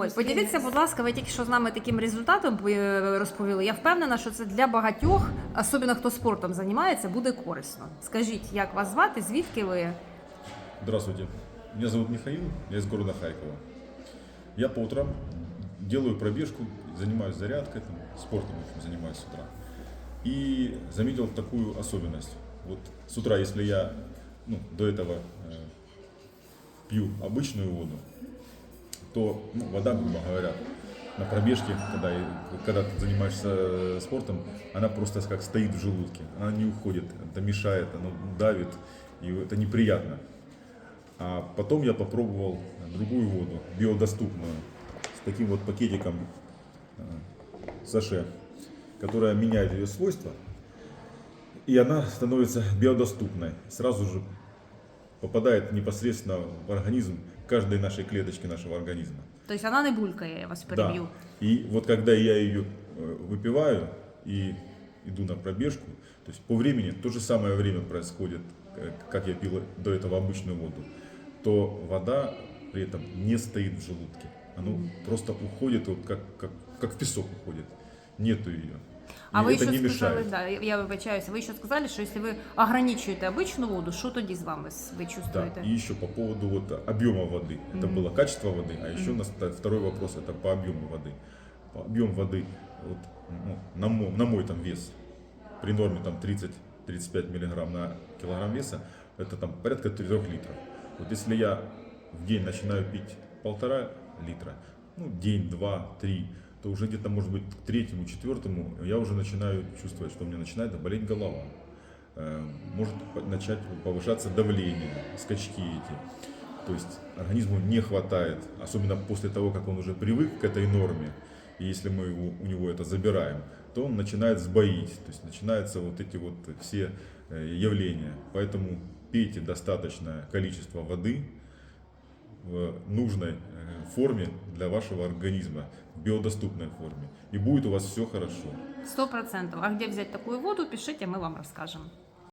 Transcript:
Ой, поділіться, будь ласка, ви тільки що з нами таким результатом е, розповіли. Я впевнена, що це для багатьох, особливо хто спортом займається, буде корисно. Скажіть, як вас звати, звідки ви? Здравствуйте. Меня зовут Михаил, я из города Харькова. Я по утрам делаю пробежку, занимаюсь зарядкой, там, спортом в общем, занимаюсь с утра. И заметил такую особенность. Вот с утра, если я ну, до этого э, пью обычную воду, то ну, вода, грубо говоря, на пробежке, когда, когда ты занимаешься э, спортом, она просто как стоит в желудке. Она не уходит, это мешает, она давит, и это неприятно. А потом я попробовал другую воду, биодоступную, с таким вот пакетиком э, саше, которая меняет ее свойства, и она становится биодоступной. Сразу же попадает непосредственно в организм каждой нашей клеточки нашего организма. Тобто вона не булькає, я вас переб'ю. Да. И вот когда я ее э, выпиваю и иду на пробежку, то есть по времени то же самое время происходит, э, как я пил до этого обычную воду, то вода при этом не стоит в желудке. Оно просто уходит, вот как, как, как в песок уходит Нету ее. А И ви это ще не сказали, мешает. да, я я вибачаюся, ви ще сказали, що якщо ви ограничуєте обичну воду, що тоді з вами с- ви Да, чувствуєте? и еще по поводу вот объема воды. Это было качество воды, а еще у нас та- второй вопрос это по объему воды. По объем воды вот, ну, на, мой, на мой там вес при норме там 30-35 миллиграмм на килограмм веса это там порядка 3 литров. Вот если я в день начинаю пить полтора литра, ну день, два, три, то уже где-то может быть к третьему, четвертому я уже начинаю чувствовать, что у меня начинает болеть голова э, может начать повышаться давление, скачки эти. То есть организму не хватает, особенно после того, как он уже привык к этой норме, и если мы его, у него это забираем, то он начинает сбоить, то есть начинаются вот эти вот все э, явления. Поэтому пейте достаточное количество воды в нужной э, форме для вашего организма, в биодоступной форме, и будет у вас все хорошо. Сто процентов. А де взяти таку воду, пишіть, а ми вам розкажемо.